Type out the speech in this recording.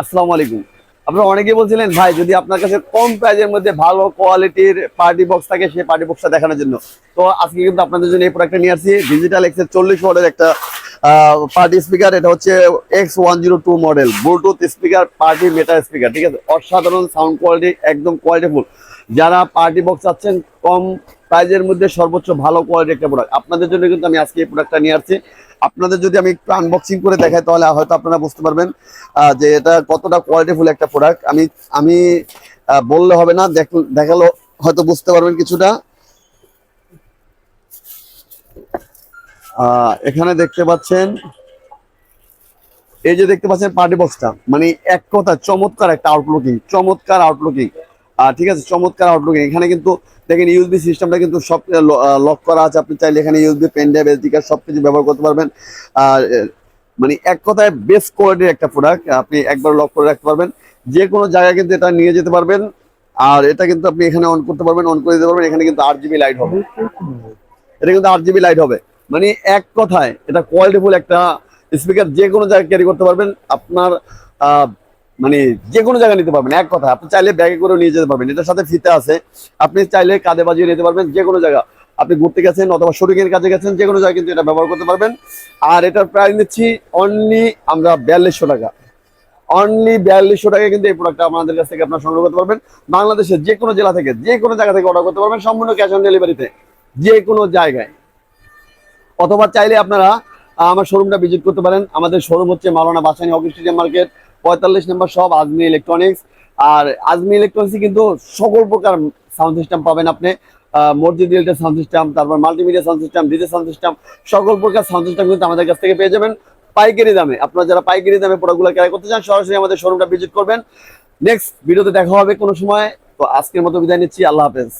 আসসালামু আলাইকুম। আপনারা অনেকে বলছিলেন, ভাই, যদি আপনার কাছে কম প্রাইজের মধ্যে ভালো কোয়ালিটির পার্টি বক্স থাকে সেই পার্টি বক্সটা দেখানোর জন্য। তো আজকে কিন্তু আপনাদের জন্য এই প্রোডাক্টটা নিয়ে আসছি। ডিজিটাল এক্সের চল্লিশ ওয়াটের একটা পার্টি স্পিকার এটা হচ্ছে X one zero two model Bluetooth speaker party মেটা স্পিকার ঠিক আছে? অসাধারণ সাউন্ড কোয়ালিটি একদম কোয়ালিটিফুল যারা পার্টি বক্স চাচ্ছেন, কম প্রাইজের মধ্যে সর্বোচ্চ ভালো কোয়ালিটির একটা প্রোডাক্ট আপনাদের জন্য কিন্তু আমি আজকে এই প্রোডাক্টটা নিয়ে আসছি। আপনাদের যদি আমি একটু আনবক্সিং করে দেখাই, তাহলে হয়তো আপনারা বুঝতে পারবেন যে এটা কতটা কোয়ালিটিফুল একটা প্রোডাক্ট আমি আমি বললে হবে না দেখাল, হয়তো বুঝতে পারবেন কিছুটা। এখানে দেখতে পাচ্ছেন, এই যে দেখতে পাচ্ছেন পার্টি বক্সটা মানে এক কথা, চমৎকার একটা আউটলুকিং চমৎকার আউটলুকিং ঠিক আছে, চমৎকার আউটলুকিং এখানে কিন্তু দেখেন ইউএসবি সিস্টেমটা কিন্তু সব লক করা আছে। আপনি চাইলে এখানে USB pen drive SD card সবকিছু ব্যবহার করতে পারবেন। আর মানে এক কথায় বেস্ট কোয়ালিটির একটা প্রোডাক্ট আপনি একবার লক করে রাখতে পারবেন। যে কোনো জায়গায় কিন্তু এটা নিয়ে যেতে পারবেন। আর এটা কিন্তু আপনি এখানে অন করতে পারবেন অন করে দিতে পারবেন। এখানে কিন্তু আট জিবি লাইট হবে। এটা কিন্তু আট জিবি লাইট হবে। মানে এক কথায় এটা কোয়ালিটিফুল একটা স্পিকার যে কোনো জায়গায় ক্যারি করতে পারবেন। আপনার মানে যে কোনো জায়গায় নিতে পারবেন, এক কথা। আপনি চাইলে ব্যাগে করে নিয়ে যেতে পারবেন। এটার সাথে ফিতে আছে। আপনি চাইলে কাঁধে বাজিয়ে নিতে পারবেন যে কোনো জায়গা। আপনি ঘুরতে গেছেন অথবা শরীরের কাজে গেছেন, যে কোনো জায়গায় কিন্তু এটা ব্যবহার করতে পারবেন। আর এটার প্রাইস নিচ্ছি অনলি আমরা বিয়াল্লিশশো টাকা। অনলি বিয়াল্লিশশো টাকা কিন্তু এই প্রোডাক্টটা আমাদের কাছ থেকে আপনার সংগ্রহ করতে পারবেন। বাংলাদেশের যে কোনো জেলা থেকে, যে কোনো জায়গা থেকে অর্ডার করতে পারবেন। সম্পূর্ণ ক্যাশ অন ডেলিভারিতে যে কোনো জায়গায়। অথবা চাইলে আপনারা আমার শোরুমটা ভিজিট করতে পারেন। আমাদের শোরুম হচ্ছে মাওলানা বাসানি হকি মার্কেট পঁয়তাল্লিশ নম্বর সব আজমি ইলেকট্রনিক্স আর আজমি ইলেকট্রনিক্সে কিন্তু সকল প্রকার সাউন্ড সিস্টেম পাবেন আপনি। মসজিদ রিলেটেড সাউন্ড সিস্টেম তারপর multimedia sound system DJ sound system সকল প্রকার সাউন্ড সিস্টেম কিন্তু আমাদের কাছ থেকে পেয়ে যাবেন পাইকারি দামে। আপনারা যারা পাইকারি দামে প্রোডাক্টগুলো ক্রয় করতে চান, সরাসরি আমাদের শোরুমটা ভিজিট করবেন। নেক্সট ভিডিওতে দেখা হবে কোনো সময়। তো আজকের মতো বিদায় নিচ্ছি, আল্লাহ হাফেজ।